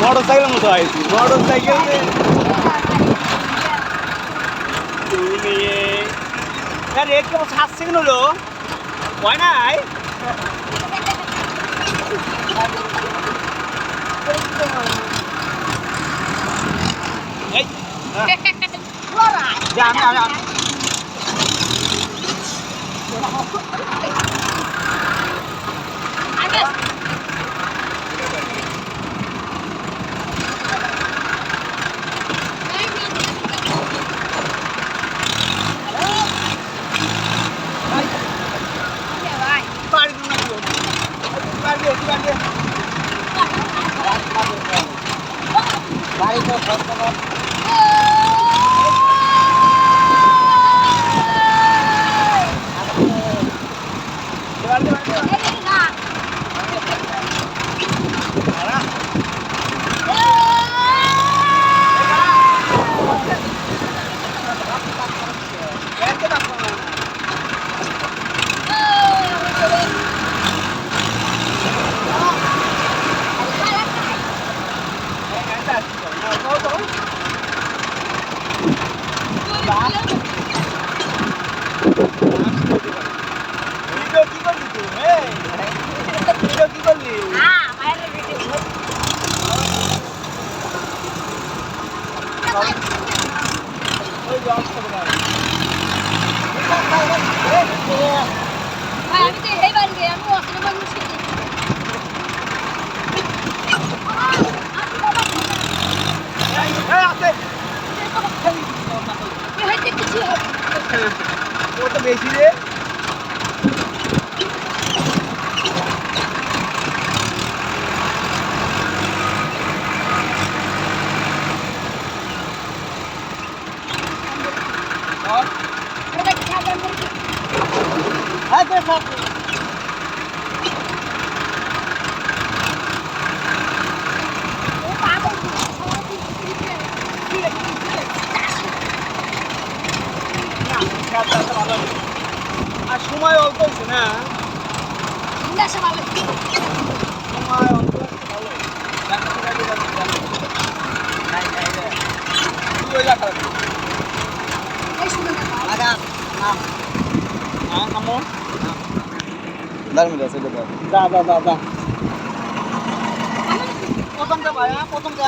motor cycle মতো আইছি motor cycle rate কেমন সাত সেকেন্ড হলো হয় নাই এই যা আমি আমি বাড়ি তো আমি তো এই বাড়ি গিয়ে আমি এই, তো বেশি রে আর সময় অল্প হয়েছে না সময় অল্প ভালো হ্যাঁ নামো ধর্মিক আছে দা দা দা দা প্রথমটা ভাই হ্যাঁ প্রথমটা